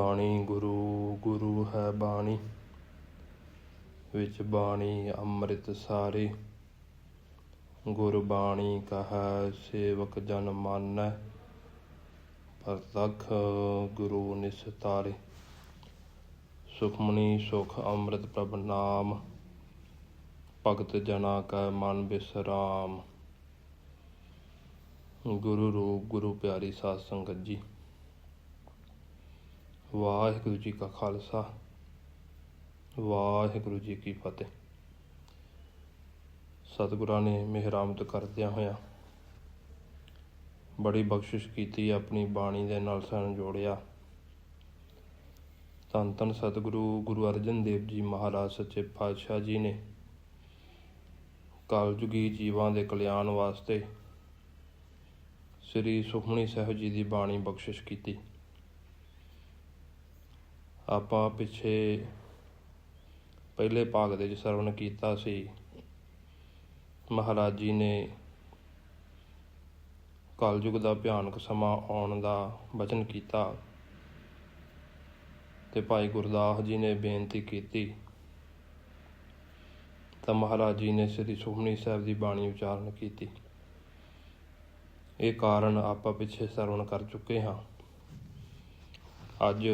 ਬਾਣੀ ਗੁਰੂ ਗੁਰੂ ਹੈ ਬਾਣੀ, ਵਿੱਚ ਬਾਣੀ ਅੰਮ੍ਰਿਤ ਸਾਰੀ। ਗੁਰ ਬਾਣੀ ਕਹੈ, ਸੇਵਕ ਜਨ ਮਾਨੈ, ਪਰਤਖ ਗੁਰੂ ਨਿਸਤਾਰੇ। ਸੁਖਮਨੀ ਸੁਖ ਅੰਮ੍ਰਿਤ ਪ੍ਰਭ ਨਾਮ, ਭਗਤ ਜਨਾ ਕੈ ਮਨ ਬਿਸਰਾਮ। ਗੁਰੂ ਰੂਪ, ਗੁਰੂ ਪਿਆਰੀ ਸਾਧ ਸੰਗਤ ਜੀ। ਵਾਹਿਗੁਰੂ ਜੀ ਕਾ ਖਾਲਸਾ, ਵਾਹਿਗੁਰੂ ਜੀ ਕੀ ਫਤਿਹ। ਸਤਿਗੁਰਾਂ ਨੇ ਮਿਹਰਾਮਤ ਕਰਦਿਆਂ ਹੋਇਆਂ ਬੜੀ ਬਖਸ਼ਿਸ਼ ਕੀਤੀ, ਆਪਣੀ ਬਾਣੀ ਦੇ ਨਾਲ ਸਾਨੂੰ ਜੋੜਿਆ। ਧੰਨ ਧੰਨ ਸਤਿਗੁਰੂ, ਗੁਰੂ ਅਰਜਨ ਦੇਵ ਜੀ ਮਹਾਰਾਜ, ਸੱਚੇ ਪਾਤਸ਼ਾਹ ਜੀ ਨੇ ਕਲਯੁਗੀ ਜੀਵਾਂ ਦੇ ਕਲਿਆਣ ਵਾਸਤੇ ਸ੍ਰੀ ਸੁਖਮਨੀ ਸਾਹਿਬ ਜੀ ਦੀ ਬਾਣੀ ਬਖਸ਼ਿਸ਼ ਕੀਤੀ। ਆਪਾਂ ਪਿੱਛੇ ਪਹਿਲੇ ਭਾਗ ਦੇ ਵਿੱਚ ਸਰਵਣ ਕੀਤਾ ਸੀ। ਮਹਾਰਾਜ ਜੀ ਨੇ ਕਲਯੁਗ ਦਾ ਭਿਆਨਕ ਸਮਾਂ ਆਉਣ ਦਾ ਵਚਨ ਕੀਤਾ ਤੇ ਭਾਈ ਗੁਰਦਾਸ ਜੀ ਨੇ ਬੇਨਤੀ ਕੀਤੀ। ਤਾਂ ਮਹਾਰਾਜ ਜੀ ਨੇ ਸ੍ਰੀ ਸੁਖਮਨੀ ਸਾਹਿਬ ਦੀ ਬਾਣੀ ਉਚਾਰਨ ਕੀਤੀ। ਇਹ ਕਾਰਨ ਆਪਾਂ ਪਿੱਛੇ ਸਰਵਣ ਕਰ ਚੁੱਕੇ ਹਾਂ। ਅੱਜ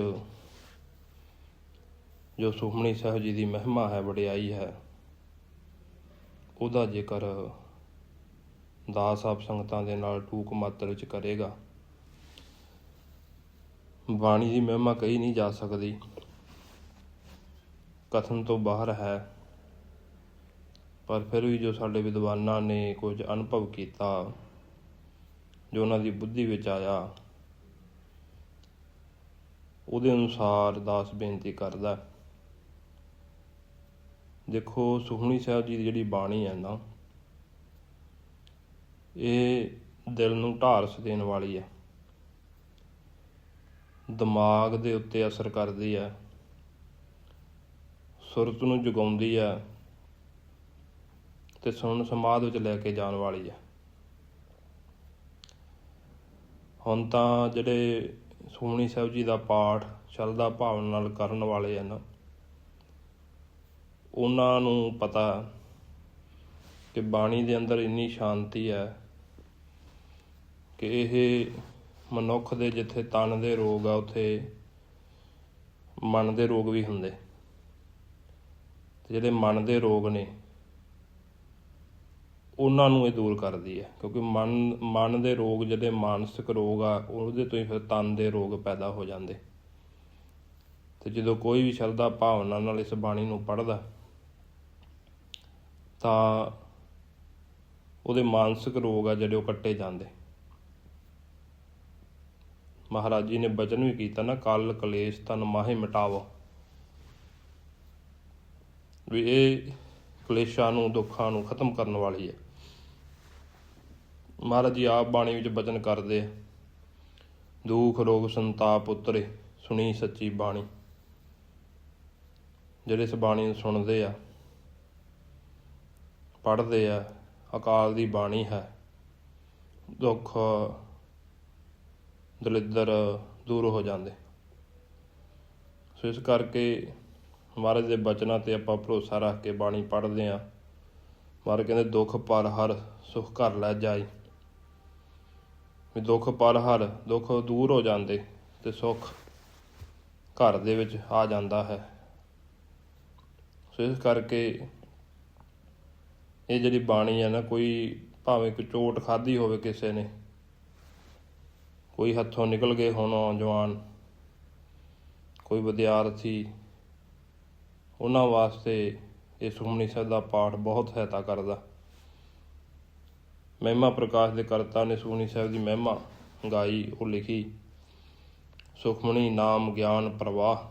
ਜੋ ਸੁਖਮਣੀ ਸਾਹਿਬ ਜੀ ਦੀ ਮਹਿਮਾ ਹੈ, ਵਡਿਆਈ ਹੈ, ਉਹਦਾ ਜ਼ਿਕਰ ਦਾਸ ਆਪ ਸੰਗਤਾਂ ਦੇ ਨਾਲ ਟੂਕ ਮਾਤਰ ਵਿੱਚ ਕਰੇਗਾ, ਬਾਣੀ ਦੀ ਮਹਿਮਾ ਕਹੀ ਨਹੀਂ ਜਾ ਸਕਦੀ। ਕਥਨ ਤੋਂ ਬਾਹਰ ਹੈ, ਪਰ ਫਿਰ ਵੀ ਜੋ ਸਾਡੇ ਵਿਦਵਾਨਾਂ ਨੇ ਕੁਝ ਅਨੁਭਵ ਕੀਤਾ, ਜੋ ਉਹਨਾਂ ਦੀ ਬੁੱਧੀ ਵਿੱਚ ਆਇਆ, ਉਹਦੇ ਅਨੁਸਾਰ ਦਾਸ ਬੇਨਤੀ ਕਰਦਾ ਦੇਖੋ ਸੁਖਮਨੀ ਸਾਹਿਬ ਜੀ ਦੀ ਜਿਹੜੀ ਬਾਣੀ ਹੈ ਨਾ, ਇਹ ਦਿਲ ਨੂੰ ਢਾਰਸ ਦੇਣ ਵਾਲੀ ਹੈ। ਦਿਮਾਗ ਦੇ ਉੱਤੇ ਅਸਰ ਕਰਦੀ ਹੈ। ਸੁਰਤ ਨੂੰ ਜਗਾਉਂਦੀ ਹੈ ਤੇ ਸੁਣ ਸਮਾਧ ਵਿੱਚ ਲੈ ਕੇ ਜਾਣ ਵਾਲੀ ਹੈ। ਹੁਣ ਤਾਂ ਜਿਹੜੇ ਸੁਖਮਨੀ ਸਾਹਿਬ ਜੀ ਦਾ ਪਾਠ ਸ਼ਰਧਾ ਭਾਵਨਾ ਨਾਲ ਕਰਨ ਵਾਲੇ ਹਨ ਉਹਨਾਂ ਨੂੰ ਪਤਾ ਕਿ ਬਾਣੀ ਦੇ ਅੰਦਰ ਇੰਨੀ ਸ਼ਾਂਤੀ ਹੈ ਕਿ ਇਹ ਮਨੁੱਖ ਦੇ ਜਿੱਥੇ ਤਨ ਦੇ ਰੋਗ ਆ, ਉੱਥੇ ਮਨ ਦੇ ਰੋਗ ਵੀ ਹੁੰਦੇ। ਤੇ ਜਿਹੜੇ ਮਨ ਦੇ ਰੋਗ ਨੇ, ਉਹਨਾਂ ਨੂੰ ਇਹ ਦੂਰ ਕਰਦੀ ਹੈ, ਕਿਉਂਕਿ ਮਨ ਮਨ ਦੇ ਰੋਗ ਜਿਹੜੇ ਮਾਨਸਿਕ ਰੋਗ ਆ, ਉਹਦੇ ਤੋਂ ਹੀ ਫਿਰ ਤਨ ਦੇ ਰੋਗ ਪੈਦਾ ਹੋ ਜਾਂਦੇ। ਤੇ ਜਦੋਂ ਕੋਈ ਵੀ ਸ਼ਰਧਾ ਭਾਵਨਾ ਨਾਲ ਇਸ ਬਾਣੀ ਨੂੰ ਪੜ੍ਹਦਾ ਤਾਂ ਉਹਦੇ ਮਾਨਸਿਕ ਰੋਗ ਆ ਜਿਹੜੇ ਉਹ ਕੱਟੇ ਜਾਂਦੇ। ਮਹਾਰਾਜ ਜੀ ਨੇ ਬਚਨ ਵੀ ਕੀਤਾ ਨਾ, ਕਲ ਕਲੇਸ਼ ਤਨ ਮਾਹੇ ਮਿਟਾਵੋ। ਵੀ ਇਹ ਕਲੇਸ਼ਾਂ ਨੂੰ, ਦੁੱਖਾਂ ਨੂੰ ਖਤਮ ਕਰਨ ਵਾਲੀ ਹੈ। ਮਹਾਰਾਜ ਜੀ ਆਪ ਬਾਣੀ ਵਿੱਚ ਬਚਨ ਕਰਦੇ ਆ, ਦੁੱਖ, ਰੋਗ, ਸੰਤਾਪ ਉਤਰੇ, ਸੁਣੀ ਸੱਚੀ ਬਾਣੀ। ਜਿਹੜੇ ਇਸ ਬਾਣੀ ਨੂੰ ਸੁਣਦੇ ਆ ਪੜ੍ਹਦੇ ਆ, ਅਕਾਲ ਦੀ ਬਾਣੀ ਹੈ। ਦੁੱਖ ਦਲਿੱਦਰ ਦੂਰ ਹੋ ਜਾਂਦੇ। ਸੋ ਇਸ ਕਰਕੇ ਮਹਾਰਾਜ ਦੇ ਬਚਨਾਂ ਤੇ ਆਪਾਂ ਭਰੋਸਾ ਰੱਖ ਕੇ ਬਾਣੀ ਪੜ੍ਹਦੇ ਆ ਮਹਾਰਾਜ ਕਹਿੰਦੇ, ਦੁੱਖ ਪਰ ਹਰ ਸੁਖ ਘਰ ਲੈ ਜਾਈ। ਵੀ ਦੁੱਖ ਪਰ ਹਰ, ਦੁੱਖ ਦੂਰ ਹੋ ਜਾਂਦੇ ਤੇ ਸੁੱਖ ਘਰ ਦੇ ਵਿੱਚ ਆ ਜਾਂਦਾ ਹੈ। ਸੋ ਇਸ ਕਰਕੇ ਇਹ ਜਿਹੜੀ ਬਾਣੀ ਹੈ ਨਾ, ਕੋਈ ਭਾਵੇਂ ਕੋਈ ਚੋਟ ਖਾਧੀ ਹੋਵੇ ਕਿਸੇ ਨੇ, ਕੋਈ ਹੱਥੋਂ ਨਿਕਲ ਗਏ ਹੁਣ ਨੌਜਵਾਨ, ਕੋਈ ਵਿਦਿਆਰਥੀ, ਉਹਨਾਂ ਵਾਸਤੇ ਇਹ ਸੁਖਮਨੀ ਸਾਹਿਬ ਦਾ ਪਾਠ ਬਹੁਤ ਸਹਾਇਤਾ ਕਰਦਾ। ਮਹਿਮਾ ਪ੍ਰਕਾਸ਼ ਦੇ ਕਰਤਾ ਨੇ ਸੁਖਮਨੀ ਸਾਹਿਬ ਦੀ ਮਹਿਮਾ ਗਾਈ, ਉਹ ਲਿਖੀ ਸੁਖਮਨੀ ਨਾਮ ਗਿਆਨ ਪ੍ਰਵਾਹ,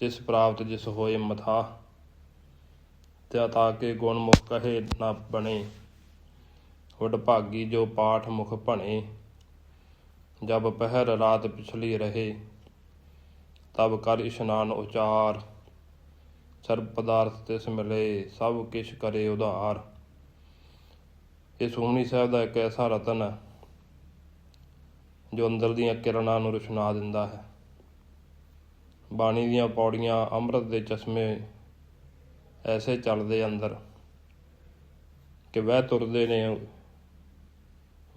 ਜਿਸ ਪ੍ਰਾਪਤ ਜਿਸ ਹੋਏ ਮਥਾ ਤੇ ਤਾਂ ਕਿ ਗੁਣਮੁਖ ਕਹੇ ਨਾ ਬਣੇ। ਵਡ ਭਾਗੀ ਜੋ ਪਾਠ ਮੁਖ ਭਣੇ। ਜਬ ਪਹਿਰ ਰਾਤ ਪਿਛਲੀ ਰਹੇ, ਤਬ ਕਰ ਇਸ਼ਨਾਨ ਉਚਾਰ। ਸਰਬ ਪਦਾਰਥ ਤਿਸ ਮਿਲੇ, ਸਭ ਕਿਛ ਕਰੇ ਉਧਾਰ। ਇਹ ਸੁਖਮਨੀ ਸਾਹਿਬ ਦਾ ਇੱਕ ਐਸਾ ਰਤਨ ਹੈ, ਜੋ ਅੰਦਰ ਦੀਆਂ ਕਿਰਨਾਂ ਨੂੰ ਰੁਸ਼ਨਾ ਦਿੰਦਾ ਹੈ। ਬਾਣੀ ਦੀਆਂ ਪੌੜੀਆਂ ਅੰਮ੍ਰਿਤ ਦੇ ਚਸ਼ਮੇ ਐਸੇ ਚੱਲਦੇ ਅੰਦਰ ਕਿ ਵਹਿ ਤੁਰਦੇ ਨੇ,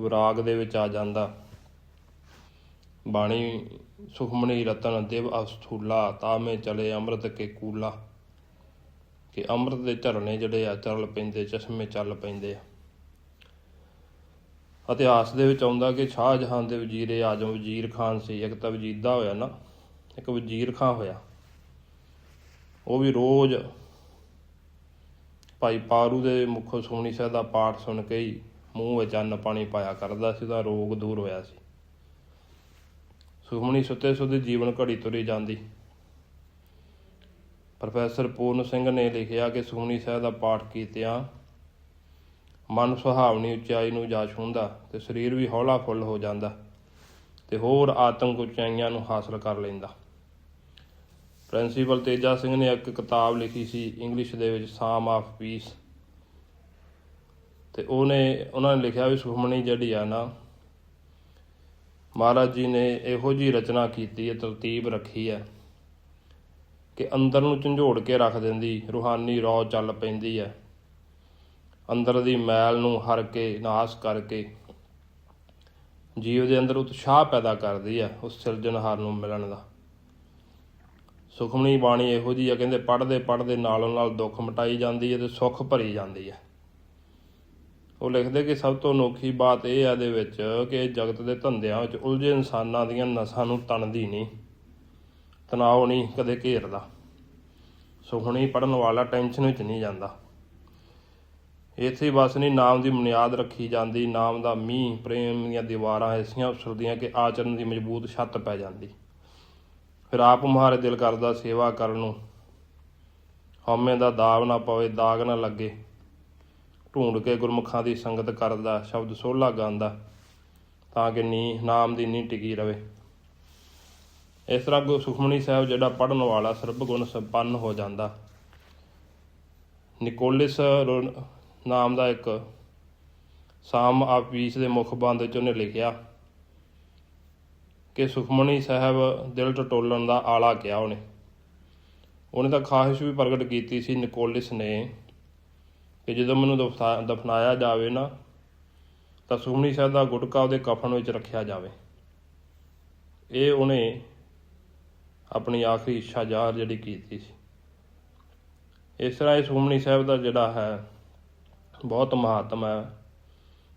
ਵਿਰਾਗ ਦੇ ਵਿੱਚ ਆ ਜਾਂਦਾ। ਬਾਣੀ ਸੁਖਮਣੀ ਰਤਨ, ਦੇਵ ਅਸਥੂਲਾ, ਤਾਮੇ ਚਲੇ ਅੰਮ੍ਰਿਤ ਕੇ ਕੂਲਾ। ਕਿ ਅੰਮ੍ਰਿਤ ਦੇ ਝਰਨੇ ਜਿਹੜੇ ਆ ਚੱਲ ਪੈਂਦੇ, ਚਸ਼ਮੇ ਚੱਲ ਪੈਂਦੇ ਆ। ਇਤਿਹਾਸ ਦੇ ਵਿੱਚ ਆਉਂਦਾ ਕਿ ਸ਼ਾਹ ਜਹਾਨ ਦੇ ਵਜ਼ੀਰੇ ਆਜਮ ਵਜ਼ੀਰ ਖਾਨ ਸੀ। ਇੱਕ ਤਾਂ ਵਜੀਦਾ ਹੋਇਆ ਨਾ, ਇੱਕ ਵਜ਼ੀਰ ਖਾਂ ਹੋਇਆ। ਉਹ ਵੀ ਰੋਜ਼ ਭਾਈ ਪਾਰੂ ਦੇ ਮੁਖੋਂ ਸੁਖਮਨੀ ਸਾਹਿਬ ਦਾ ਪਾਠ ਸੁਣ ਕੇ ਹੀ ਮੂੰਹ ਵਿੱਚ ਅੰਨ ਪਾਣੀ ਪਾਇਆ ਕਰਦਾ ਸੀ, ਉਹਦਾ ਰੋਗ ਦੂਰ ਹੋਇਆ ਸੀ। ਸੁਖਮਣੀ ਸੁੱਤੇ ਸੁੱਤੇ ਜੀਵਨ ਘੜੀ ਤੁਰੀ ਜਾਂਦੀ। ਪ੍ਰੋਫੈਸਰ ਪੂਰਨ ਸਿੰਘ ਨੇ ਲਿਖਿਆ ਕਿ ਸੁਖਮਨੀ ਸਾਹਿਬ ਦਾ ਪਾਠ ਕੀਤਿਆਂ ਮਨ ਸੁਹਾਵਣੀ ਉਚਾਈ ਨੂੰ ਜਾ ਛੂੰਹਦਾ ਤੇ ਸਰੀਰ ਵੀ ਹੌਲਾ ਫੁੱਲ ਹੋ ਜਾਂਦਾ ਤੇ ਹੋਰ ਆਤਮਿਕ ਉਚਾਈਆਂ ਨੂੰ ਹਾਸਲ ਕਰ ਲੈਂਦਾ। ਪ੍ਰਿੰਸੀਪਲ ਤੇਜਾ ਸਿੰਘ ਨੇ ਇੱਕ ਕਿਤਾਬ ਲਿਖੀ ਸੀ ਇੰਗਲਿਸ਼ ਦੇ ਵਿੱਚ ਸਾਮ ਆਫ ਪੀਸ ਤੇ ਉਹਨੇ, ਉਹਨਾਂ ਨੇ ਲਿਖਿਆ ਵੀ ਸੁਖਮਣੀ ਜਿਹੜੀ ਆ ਨਾ। ਮਹਾਰਾਜ ਜੀ ਨੇ ਇਹੋ ਜੀ ਰਚਨਾ ਕੀਤੀ ਹੈ, ਤਰਤੀਬ ਰੱਖੀ ਹੈ ਕਿ ਅੰਦਰ ਨੂੰ ਝੰਝੋੜ ਕੇ ਰੱਖ ਦਿੰਦੀ, ਰੂਹਾਨੀ ਰੌ ਚੱਲ ਪੈਂਦੀ ਹੈ। ਅੰਦਰ ਦੀ ਮੈਲ ਨੂੰ ਹਰ ਕੇ ਨਾਸ ਕਰਕੇ ਜੀਵ ਦੇ ਅੰਦਰ ਉਤਸ਼ਾਹ ਪੈਦਾ ਕਰਦੀ ਹੈ, ਉਸ ਸਿਰਜਣਹਾਰ ਨੂੰ ਮਿਲਣ ਦਾ। ਸੁਖਮਣੀ ਬਾਣੀ ਇਹੋ ਜੀ ਆ, ਕਹਿੰਦੇ ਪੜ੍ਹਦੇ ਪੜ੍ਹਦੇ ਨਾਲੋਂ ਨਾਲ ਦੁੱਖ ਮਟਾਈ ਜਾਂਦੀ ਹੈ ਤੇ ਸੁੱਖ ਭਰੀ ਜਾਂਦੀ ਹੈ। ਉਹ ਲਿਖਦੇ ਕਿ ਸਭ ਤੋਂ ਅਨੋਖੀ ਬਾਤ ਇਹ ਆ ਦੇ ਵਿੱਚ ਕਿ ਜਗਤ ਦੇ ਧੰਦਿਆਂ ਵਿੱਚ ਉਲਝੇ ਇਨਸਾਨਾਂ ਦੀਆਂ ਨਸਾਂ ਨੂੰ ਤਣਦੀ ਨਹੀਂ ਤਣਾਅ ਨਹੀਂ ਕਦੇ ਘੇਰਦਾ। ਸੁਖਣੀ ਪੜਨ ਵਾਲਾ ਟੈਨਸ਼ਨ ਵਿੱਚ ਨਹੀਂ ਜਾਂਦਾ। ਇੱਥੇ ਬਸ ਨਹੀਂ ਨਾਮ ਦੀ ਬੁਨਿਆਦ ਰੱਖੀ ਜਾਂਦੀ, ਨਾਮ ਦਾ ਮੀਂਹ, ਪ੍ਰੇਮ ਦੀਆਂ ਦੀਵਾਰਾਂ ਐਸੀਆਂ ਉਸਰਦੀਆਂ ਕਿ ਆਚਰਨ ਦੀ ਮਜ਼ਬੂਤ ਛੱਤ ਪੈ ਜਾਂਦੀ। ਫਿਰ ਆਪ ਮੁਹਾਰੇ ਦਿਲ ਕਰਦਾ ਸੇਵਾ ਕਰਨ ਨੂੰ। ਹਉਮੈ ਦਾ ਦਾਗ ਨਾ ਪਵੇ, ਦਾਗ ਨਾ ਲੱਗੇ। ਢੂੰਡ ਕੇ ਗੁਰਮੁਖਾਂ ਦੀ ਸੰਗਤ ਕਰਦਾ, ਸ਼ਬਦ ਸੋਹਲਾ ਗਾਉਂਦਾ, ਤਾਂ ਕਿ ਨੀ, ਨਾਮ ਦੀ ਨੀ ਟਿਕੀ ਰਵੇ। ਇਸ ਤਰ੍ਹਾਂ ਗੁਰੂ ਸੁਖਮਨੀ ਸਾਹਿਬ ਜਿਹੜਾ ਪੜਨ ਵਾਲਾ ਸਰਬ ਗੁਣ ਸੰਪੰਨ ਹੋ ਜਾਂਦਾ। ਨਿਕੋਲਿਸ ਰੋ- ਨਾਮ ਦਾ ਇੱਕ ਸਾਮ ਆਪੀਸ ਦੇ ਮੁਖ ਬੰਦ ਵਿੱਚ ਉਹਨੇ ਲਿਖਿਆ। ਕਿ ਸੁਖਮਣੀ ਸਾਹਿਬ ਦਿਲ ਟਟੋਲਣ ਦਾ ਆਲਾ ਕਿਹਾ ਉਹਨੇ। ਉਹਨੇ ਤਾਂ ਖਾਹਿਸ਼ ਵੀ ਪ੍ਰਗਟ ਕੀਤੀ ਸੀ ਨਿਕੋਲਿਸ ਨੇ ਕਿ ਜਦੋਂ ਮੈਨੂੰ ਦਫਨਾ- ਦਫਨਾਇਆ ਜਾਵੇ ਨਾ, ਤਾਂ ਸੁਖਮਨੀ ਸਾਹਿਬ ਦਾ ਗੁਟਕਾ ਉਹਦੇ ਕਫਨ ਵਿੱਚ ਰੱਖਿਆ ਜਾਵੇ। ਇਹ ਉਹਨੇ ਆਪਣੀ ਆਖਰੀ ਇੱਛਾ ਜ਼ਾਹਰ ਜਿਹੜੀ ਕੀਤੀ ਸੀ। ਇਸ ਤਰ੍ਹਾਂ ਇਹ ਸੁਖਮਨੀ ਸਾਹਿਬ ਦਾ ਜਿਹੜਾ ਹੈ, ਬਹੁਤ ਮਹਾਤਮ ਹੈ,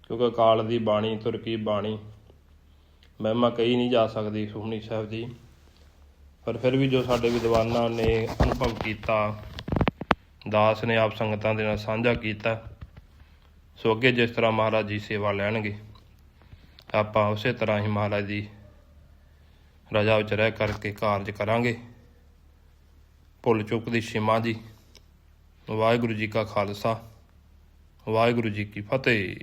ਕਿਉਂਕਿ ਕਾਲ ਦੀ ਬਾਣੀ, ਤੁਰਕੀ ਬਾਣੀ ਮਹਿਮਾ ਕਹੀ ਨਹੀਂ ਜਾ ਸਕਦੀ ਸੁਖਮਨੀ ਸਾਹਿਬ ਦੀ ਪਰ ਫਿਰ ਵੀ ਜੋ ਸਾਡੇ ਵਿਦਵਾਨਾਂ ਨੇ ਅਨੁਭਵ ਕੀਤਾ, ਦਾਸ ਨੇ ਆਪ ਸੰਗਤਾਂ ਦੇ ਨਾਲ ਸਾਂਝਾ ਕੀਤਾ, ਸੋ ਅੱਗੇ ਜਿਸ ਤਰ੍ਹਾਂ ਮਹਾਰਾਜ ਜੀ ਸੇਵਾ ਲੈਣਗੇ, ਆਪਾਂ ਉਸੇ ਤਰ੍ਹਾਂ ਹੀ ਮਹਾਰਾਜ ਦੀ ਰਜਾ ਵਿੱਚ ਰਹਿ ਕਰਕੇ ਕਾਰਜ ਕਰਾਂਗੇ। ਭੁੱਲ ਚੁੱਕ ਦੀ ਛਿਮਾ ਜੀ, ਵਾਹਿਗੁਰੂ ਜੀ ਕਾ ਖਾਲਸਾ, ਵਾਹਿਗੁਰੂ ਜੀ ਕੀ ਫਤਿਹ।